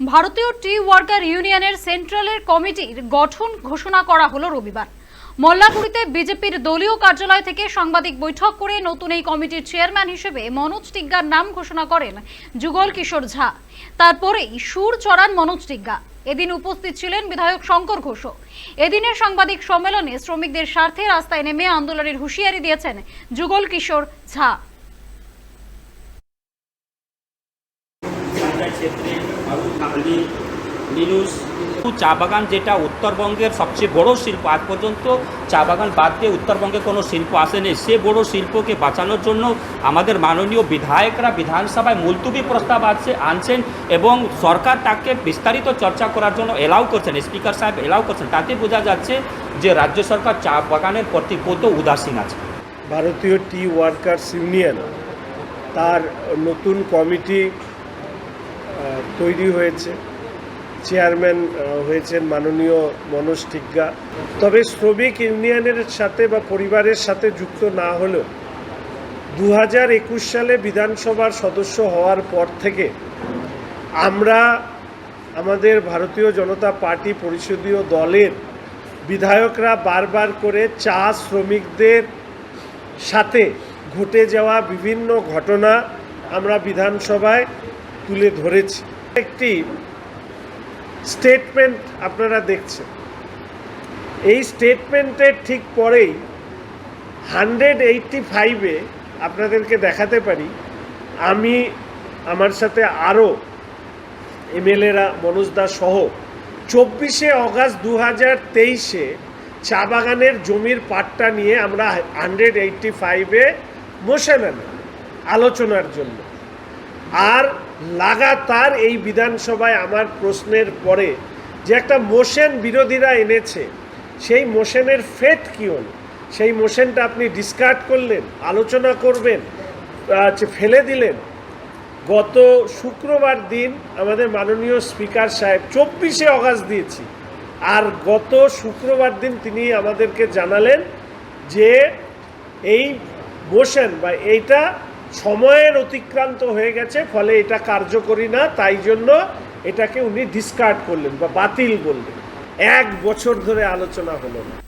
ভারতীয় টি ওয়ার্কার ইউনিয়নের সেন্ট্রালের কমিটির গঠন ঘোষণা করা হলো রবিবার। মল্লাপুরীতে বিজেপির দলীয় কার্যালয় থেকে সাংবাদিক বৈঠক করে নতুন এই কমিটির চেয়ারম্যান হিসেবে মনোজ টিগ্গার নাম ঘোষণা করেন যুগল কিশোর ঝা। তারপরেই সুর চড়ান মনোজ টিগ্গা। এদিন উপস্থিত ছিলেন বিধায়ক শঙ্কর ঘোষ এদিনের সাংবাদিক সম্মেলনে শ্রমিকদের স্বার্থে রাস্তায় নেমে আন্দোলনের হুঁশিয়ারি দিয়েছেন যুগল কিশোর ঝা। ক্ষেত্রে চা বাগান যেটা উত্তরবঙ্গের সবচেয়ে বড় শিল্প, আজ পর্যন্ত চা বাগান বাদ দিয়ে উত্তরবঙ্গে কোনো শিল্প আসেনি। সে বড় শিল্পকে বাঁচানোর জন্য আমাদের মাননীয় বিধায়করা বিধানসভায় মুলতুবি প্রস্তাব আছে, আনছেন এবং সরকার তাকে বিস্তারিত চর্চা করার জন্য এলাও করছেন। স্পিকার সাহেব এলাও করছেন। তাতে বোঝা যাচ্ছে যে রাজ্য সরকার চা বাগানের প্রতি কত উদাসীন আছে। ভারতীয় টি ওয়ার্কার্স ইউনিয়ন, তার নতুন কমিটি তৈরি হয়েছে। চেয়ারম্যান হয়েছেন মাননীয় মনোজ টিগ্গা। তবে শ্রমিক ইউনিয়নের সাথে বা পরিবারের সাথে যুক্ত না হলেও দু হাজার একুশ সালে বিধানসভার সদস্য হওয়ার পর থেকে আমরা আমাদের ভারতীয় জনতা পার্টি পরিষদীয় দলের বিধায়করা বারবার করে চা শ্রমিকদের সাথে ঘটে যাওয়া বিভিন্ন ঘটনা আমরা বিধানসভায় তুলে ধরেছি। একটি স্টেটমেন্ট আপনারা দেখছেন। এই স্টেটমেন্টের ঠিক পরেই হান্ড্রেড এইটটি ফাইভে আপনাদেরকে দেখাতে পারি। আমি, আমার সাথে আরও এমএলএরা মনোজ দাস সহ চব্বিশে অগাস্ট দু হাজার তেইশে চা বাগানের জমির পাট্টা নিয়ে আমরা হান্ড্রেড এইটটি ফাইভে মোশন আলোচনার জন্য। আর লাগাতার এই বিধানসভায় আমার প্রশ্নের পরে যে একটা মোশন বিরোধীরা এনেছে, সেই মোশনের ফেট কী হল? সেই মোশনটা আপনি ডিসকার্ড করলেন, আলোচনা করবেন ফেলে দিলেন। গত শুক্রবার দিন আমাদের মাননীয় স্পিকার সাহেব চব্বিশে অগাস্ট দিয়েছি। আর গত শুক্রবার দিন তিনি আমাদেরকে জানালেন যে এই মোশন বা এইটা সময়ের অতিক্রান্ত হয়ে গেছে, ফলে এটা কার্যকরী না, তাই জন্য এটাকে উনি ডিসকার্ড করলেন বা বাতিল করলেন। এক বছর ধরে আলোচনা হলো না।